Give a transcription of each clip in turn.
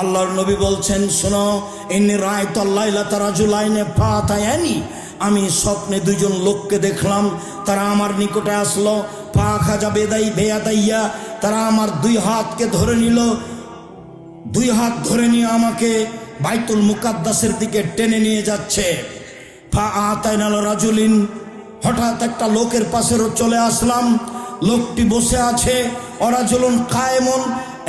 আল্লাহর নবী বলছেন, শোনো এমনি রায় তল্লাইলা তারা জুলাইনে ফাতায়ানি। আমি স্বপ্নে দুজন লোককে দেখলাম, তারা আমার নিকটে আসলো। পা খাজা বেদাই বেয়াদাইয়া, তারা আমার দুই হাতকে ধরে নিল। দুই হাত ধরে নিয়ে আমাকে বাইতুল মুকাদ্দাসের দিকে টেনে নিয়ে যাচ্ছে। ফা আতাইনাল রাজুলিন, হঠাৎ একটা লোকের পাশেরও চলে আসলাম। লোকটি বসে আছে, অরাজুলুন কায়েমন।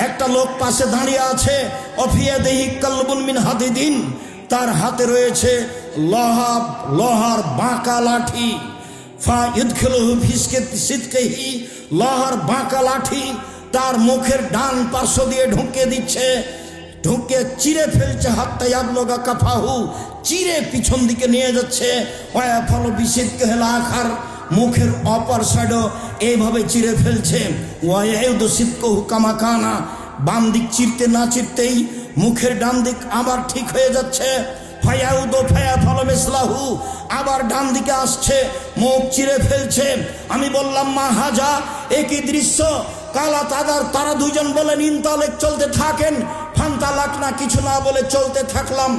একটা লোক পাশে দাঁড়িয়ে আছে। অফিয়া দেহি কাল্লবুন মিন হাদিদিন তার হাতে রয়েছে লোহা, লোহার বাঁকা লাঠি। ফা ইদখিলহু ফিসকে সিদকেহি লোহার বাঁকা লাঠি। তার মুখের ডান পার্শ্ব দিয়ে ঢুকে দিচ্ছে। ঢুকে চিরে ফেলছে হাতটা ইয়াবলগা কাফাহু। চিরে পিছন দিকে নিয়ে যাচ্ছে। ফল বিশিদ কেহলা আখার। মুখের অপর সাইডও এইভাবে চিরে ফেলছে। কামাকানা বাম দিক চিরতে না চিরতেই মুখের ডান দিক আবার ঠিক হয়ে যাচ্ছে। আবার ডান দিকে আসছে, মুখ চিরে ফেলছে। আমি বললাম, মা হাজা, একই দৃশ্য, কালা তাদার তারা দুজন বলেন, ইনতালেক চলতে থাকেন, ফান্তালাক না কিছু না বলে চলতে থাকলাম।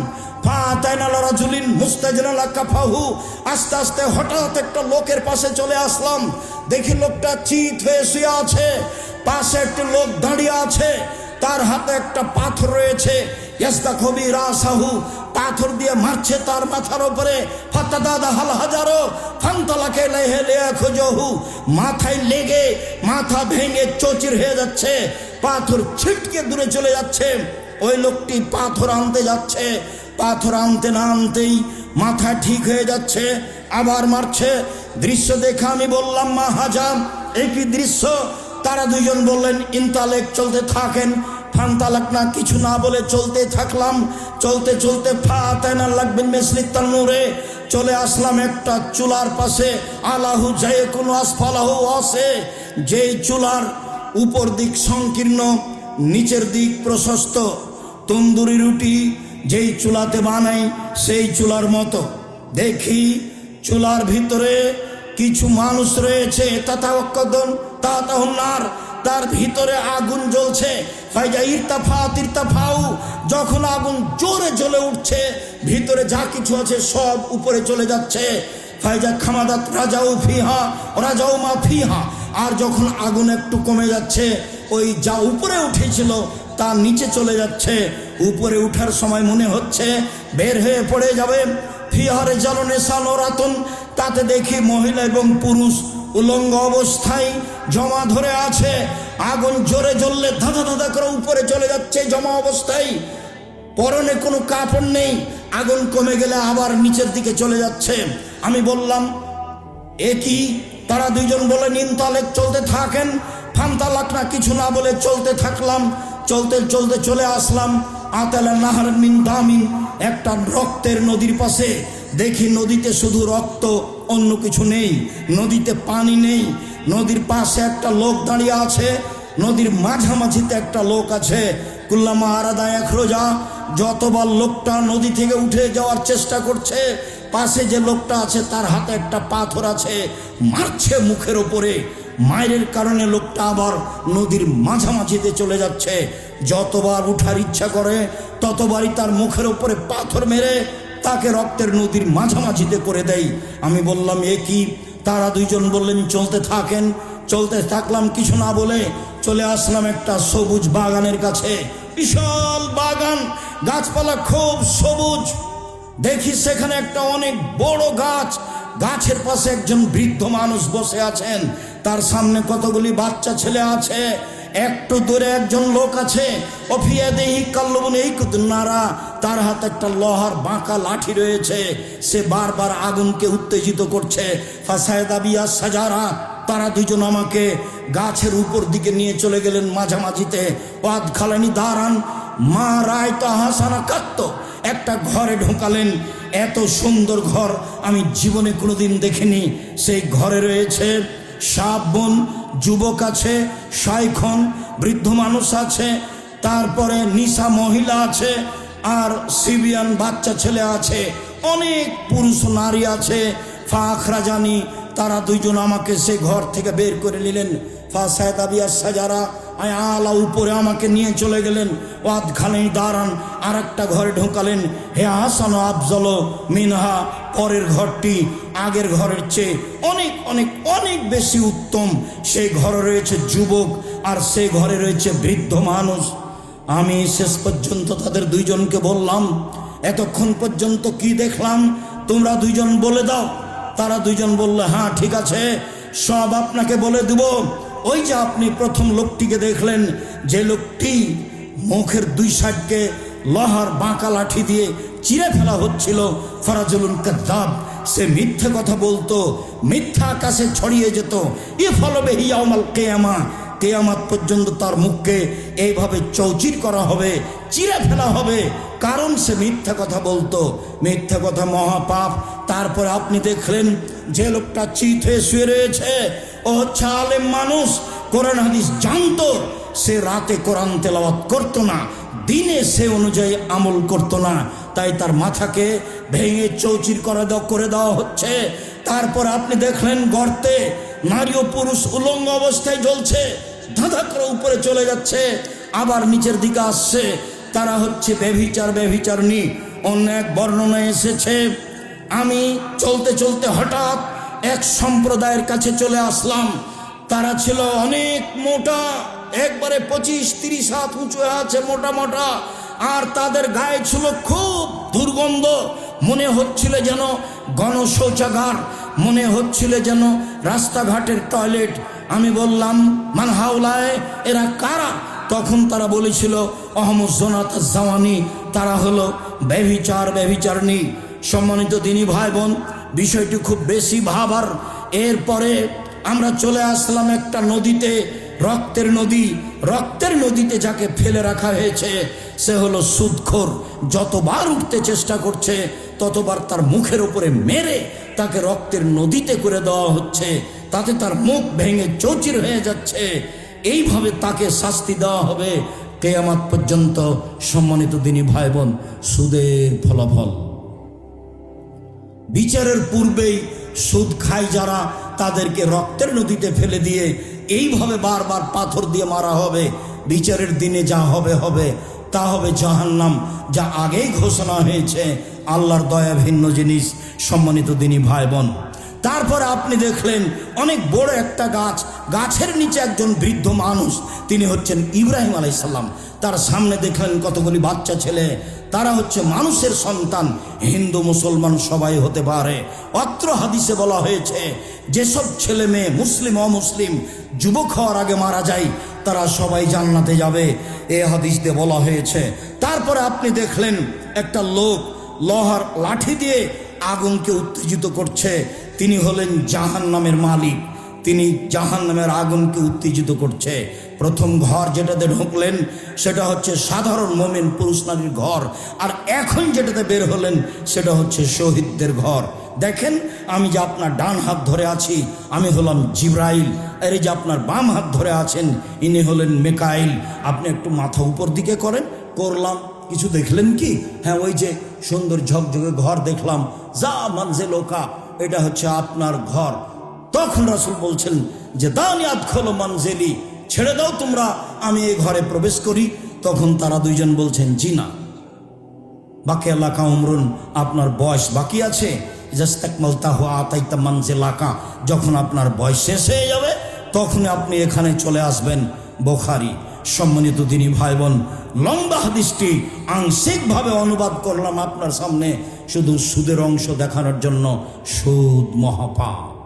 আস্তে আস্তে হঠাৎ একটা লোকের পাশে চলে আসলাম। দেখি লোকটা চিত হয়ে শুয়ে আছে। পাশে একটা লোক দাঁড়িয়ে আছে। তার হাতে একটা পাথর রয়েছে। রাসাহু পাথর দিয়ে মারছে তার মাথার উপরে। মাথায় লেগে মাথা ভেঙে চচির হয়ে যাচ্ছে। পাথর ছিটকে দূরে চলে যাচ্ছে। ওই লোকটি পাথর আনতে যাচ্ছে। পাথর আনতে না আনতেই মাথা ঠিক হয়ে যাচ্ছে, আবার মারছে। দৃশ্য দেখে আমি বললাম, মা হাজাম একই দৃশ্য? তারা দুজন বললেন, ইনতালেক চলতে থাকেন, ফান্তালাক না, কিছু না বলে চলতে থাকলাম। চলতে চলতে ফাতেনা লাগবেন মেসলি তান্নুরে চলে আসলাম একটা চুলার পাশে। আলাহু যায় কোনো আসফালাহু আসে যেই চুলার উপর দিক সংকীর্ণ, নিচের দিক প্রশস্ত। তন্দুরি রুটি যেই চুলাতে বানাই, সেই চুলার মতো। দেখি, চুলার ভিতরে কিছু মানুষ রয়েছে তার ভিতরে আগুন জ্বলছে। ইরতাফা যখন আগুন জোরে জ্বলে উঠছে, ভিতরে যা কিছু আছে সব উপরে চলে যাচ্ছে। ফাইজা খামাদাত রাজাও ফিহা রাজাও মা ফিহা। আর যখন আগুন একটু কমে যাচ্ছে, ওই যা উপরে উঠেছিল তা নিচে চলে যাচ্ছে। উপরে উঠার সময় মনে হচ্ছে বের হয়ে পড়ে যাবে। ফিহারে জ্বালনে সালোরাতন, তাতে দেখি মহিলা এবং পুরুষ উলঙ্গ অবস্থায় জমা ধরে আছে। আগুন জোরে জ্বললে ধাঁধা ধাঁধা করে উপরে চলে যাচ্ছে জমা অবস্থায়। পরনে কোনো কাপড় নেই, আগুন কমে গেলে আবার নিচের দিকে চলে যাচ্ছে। আমি বললাম একই তারা দুইজন বলে নিমতালেক চলতে থাকেন। ফান্তালাক না কিছু না বলে চলতে থাকলাম। চলতে চলতে চলে আসলাম আতালা নাহার মিন দামিন, একটা রক্তের নদীর পাশে। দেখি নদীতে শুধু রক্ত, অন্য কিছু নেই, নদীতে পানি নেই। নদীর পাশে একটা লোক দাঁড়িয়ে আছে, নদীর মাঝামাঝিতে একটা লোক আছে। কুল্লামা আরাদা এক রোজা, যতবার লোকটা নদী থেকে উঠে যাওয়ার চেষ্টা করছে, পাশে যে লোকটা আছে তার হাতে একটা পাথর আছে, মারছে মুখের ওপরে। মায়ের কারণে লোকটা আবার নদীর মাঝামাঝিতে চলে যাচ্ছে। যতবার উঠার ইচ্ছা করে, ততবারই তার মুখের ওপরে পাথর মেরে তাকে রক্তের নদীর মাঝামাঝিতে করে দেয়। আমি বললাম, এ কি? তারা দুইজন বললেন, চলতে থাকেন, চলতে থাকলাম, কিছু না বলে চলে আসলাম একটা সবুজ বাগানের কাছে। বিশাল বাগান, গাছপালা খুব সবুজ। দেখি সেখানে একটা অনেক বড় গাছ, গাছের পাশে একজন বৃদ্ধ মানুষ বসে আছেন। তার সামনে কতগুলি বাচ্চা ছেলে আছে? একটু দূরে একজন লোক আছে। অফিয়া এই নারা, তার হাতে একটা লোহার বাঁকা লাঠি রয়েছে। সে বারবার আগুনকে উত্তেজিত করছে। সাজারা, তারা দুজন আমাকে গাছের উপর দিকে নিয়ে চলে গেলেন মাঝামাঝিতে। পাদ খালানি দাঁড়ান মা রায় তাহাসানা কাত্ত একটা ঘরে ঢোকালেন। এত সুন্দর ঘর আমি জীবনে কোনোদিন দেখিনি। সেই ঘরে রয়েছে সাপ বোন, যুবক আছে, সাইখন, বৃদ্ধ মানুষ আছে, তারপরে নিশা মহিলা আছে, আর সিবিয়ান বাচ্চা ছেলে আছে, অনেক পুরুষ নারী আছে। ফাখরা জানি তারা দুইজন আমাকে সে ঘর থেকে বের করে নিলেন। ফা সায়দাবিয়া সাজারা, আয় আলা উপরে আমাকে নিয়ে চলে গেলেন। ওয়াদখানে দাঁড়ান আর একটা ঘরে ঢোকালেন। হে হাসান আফজল মিনহা পরের ঘরটি আগের ঘরের চেয়ে অনেক অনেক অনেক বেশি উত্তম। সেই ঘরে রয়েছে যুবক আর সেই ঘরে রয়েছে বৃদ্ধ মানুষ। আমি শেষ পর্যন্ত তাদের দুইজনকে বললাম, এতক্ষণ পর্যন্ত কি দেখলাম? তোমরা দুইজন বলে দাও। তারা দুইজন বললে হ্যাঁ ঠিক আছে, সব আপনাকে বলে দেব। ওই যে আপনি প্রথম লোকটিকে দেখলেন, যে লোকটি মুখের দুই সাইডকে লোহার বাঁকা লাঠি দিয়ে চিরে ফেলা হচ্ছিল। ফরাজুলুন কাদ্দাব, সে মিথ্যে কথা বলতো, মিথ্যা আকাশে ছড়িয়ে যেত। ই ফলবে হিয়াউমাল কেয়ামা, কেয়ামাত পর্যন্ত তার মুখকে এইভাবে চৌচির করা হবে, চিরে ফেলা হবে। কারণ সে মিথ্যা কথা বলতো। মিথ্যা কথা মহাপাপ। তারপরে আপনি দেখলেন, যে লোকটা চিত হয়ে শুয়ে রয়েছে, ও হচ্ছে আলেম মানুষ, কোরআন হাদিস জানতো। সে রাতে কোরআন তেলাওয়াত করতো না, দিনে সে অনুযায়ী আমল করতো না। তাই তার মাথাকে ভেঙে চৌচির করে দেওয়া করে দেওয়া হচ্ছে। তারপর আপনি দেখলেন গর্তে নারী ও পুরুষ উলঙ্গ অবস্থায় জ্বলছে। ধাঁধা করে উপরে চলে যাচ্ছে, আবার নিচের দিকে আসছে। তারা হচ্ছে বেভিচার বেভিচারনি অন্য এক বর্ণনা এসেছে, আমি চলতে চলতে হঠাৎ এক সম্প্রদায়ের কাছে চলে আসলাম। তারা ছিল অনেক মোটা, একবারে পঁচিশ, তিরিশ হাত উঁচু আছে, মোটা মোটা। আর তাদের গায়ে ছিল খুব দুর্গন্ধ মনে হচ্ছিল যেন গণশৌচাগার মনে হচ্ছিল যেন রাস্তাঘাটের টয়লেট। আমি বললাম মানহাউলায় এরা কারা? তখন তারা বলেছিল, অহমদ জোনাত জাওয়ানি তারা হলো ব্যভিচার, ব্যভিচারণী। সম্মানিত দিনী ভাই বোন বিষয়টি খুব বেশি ভাবার। এরপরে আমরা চলে আসলাম একটা নদীতে, রক্তের নদী। রক্তের নদীতে যাকে ফেলে রাখা হয়েছে সে হলো সুদখোর। যতবার উঠতে চেষ্টা করছে, ততবার তার মুখের উপরে মেরে তাকে রক্তের নদীতে করে দেওয়া হচ্ছে। তাতে তার মুখ ভেঙে চৌচির হয়ে যাচ্ছে। এইভাবে তাকে শাস্তি দেওয়া হবে কেয়ামাত পর্যন্ত সম্মানিত দিনী ভাই বোন সুদের ফলাফল। বিচারের পূর্বেই সুদ খায় যারা, তাদেরকে রক্তের নদীতে ফেলে দিয়ে এইভাবে বারবার পাথর দিয়ে মারা হবে। বিচারের দিনে যা হবে হবে। তা হবে জাহান্নাম, যা আগেই ঘোষণা হয়েছে। আল্লাহর দয়া ভিন্ন জিনিস, সম্মানিত দিনী ভাই বোন তারপরে আপনি দেখলেন অনেক বড় একটা গাছ, গাছের নিচে একজন বৃদ্ধ মানুষ, তিনি হচ্ছেন ইব্রাহিম আলাইসাল্লাম তার সামনে দেখলেন কতগুলি বাচ্চা ছেলে, তারা হচ্ছে মানুষের সন্তান। হিন্দু, মুসলমান সবাই হতে পারে। অত্র হাদিসে বলা হয়েছে, যেসব ছেলে মেয়ে মুসলিম, অমুসলিম, যুবক হওয়ার আগে মারা যায় তারা সবাই জান্নাতে যাবে। এ হাদিস দিয়ে বলা হয়েছে, তারপরে আপনি দেখলেন একটা লোক লোহার লাঠি দিয়ে আগুনকে উত্তেজিত করছে। তিনি হলেন জাহান নামের মালিক। তিনি জাহান নামের আগুনকে উত্তেজিত করছে। প্রথম ঘর যেটাতে ঢুকলেন, সেটা হচ্ছে সাধারণ মোমেন পুরুষ নারীর ঘর। আর এখন যেটাতে বের হলেন, সেটা হচ্ছে শহীদদের ঘর। দেখেন, আমি যে আপনার ডান হাত ধরে আছি, আমি হলাম জিব্রাইল। আর এই যে আপনার বাম হাত ধরে আছেন, ইনি হলেন মেকাইল। আপনি একটু মাথা উপর দিকে করেন, করলাম। কিছু দেখলেন কি? হ্যাঁ ওই যে সুন্দর ঝকঝকে ঘর দেখলাম। যা মানজে লোকা, এটা হচ্ছে আপনার ঘর। তখন রাসুল বলছেন যে, দানিয়াত খোলো মানজেলি ছেড়ে দাও তোমরা, আমি এই ঘরে প্রবেশ করি। তখন তারা দুইজন বলছেন, জি না। বাকি এলাকা উমরুন, আপনার বয়স বাকি আছে। লাকা যখন আপনার বয়স শেষ হয়ে যাবে তখন আপনি এখানে চলে আসবেন বোখারি। সম্মানিত দিনী ভাই বোন লম্বা হাদিসটি আংশিকভাবে অনুবাদ করলাম আপনার সামনে, শুধু সুদের অংশ দেখানোর জন্য সুদ মহাপাপ।